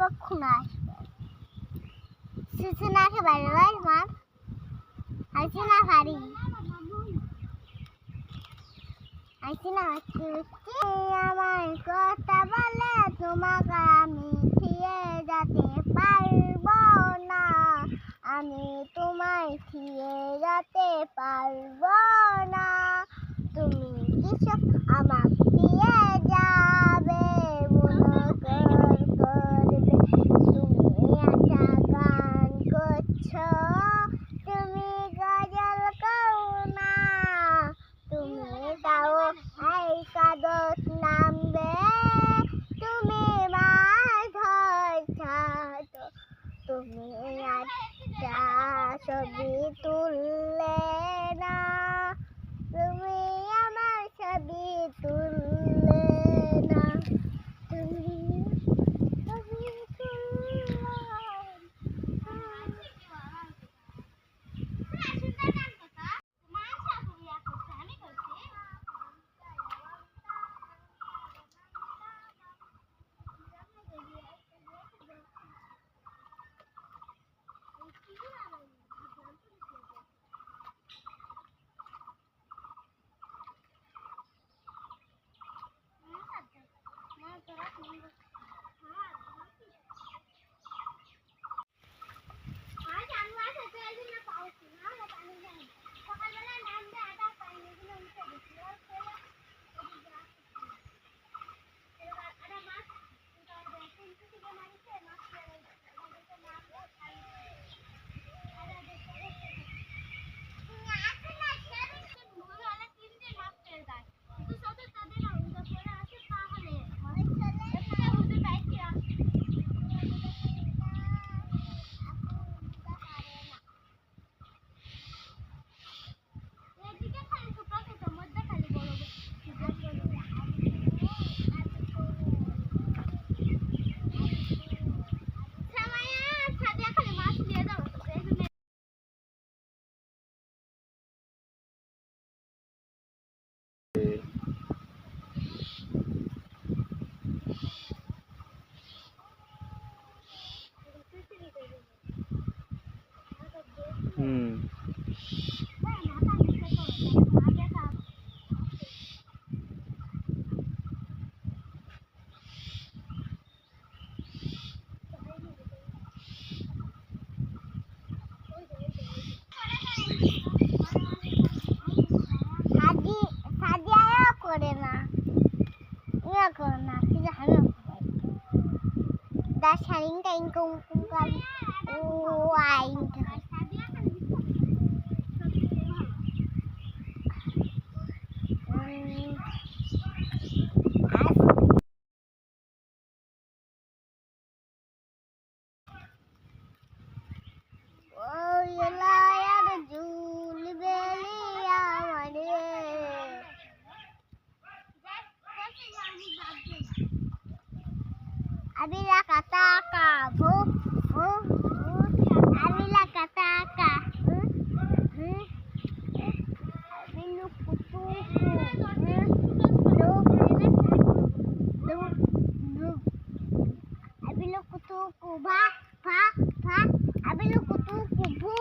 কখন আসবে। সুসুনাকে ভালোবাস মার আইসি না পারি আইসি না আমার কথা বলে তোমাকে আমি থিয়ে যেতে পারব না। আমি তোমায় থিয়ে যেতে পারব Buku. সাজি সাজিয়া করে না ইয়া করে কুম কুম কাল ও আইন ওই লায়ার ঝুল বেলিয়া মানে Abila kataka, bu, bu, bu. Abila kataka, Sabi ko, tupo.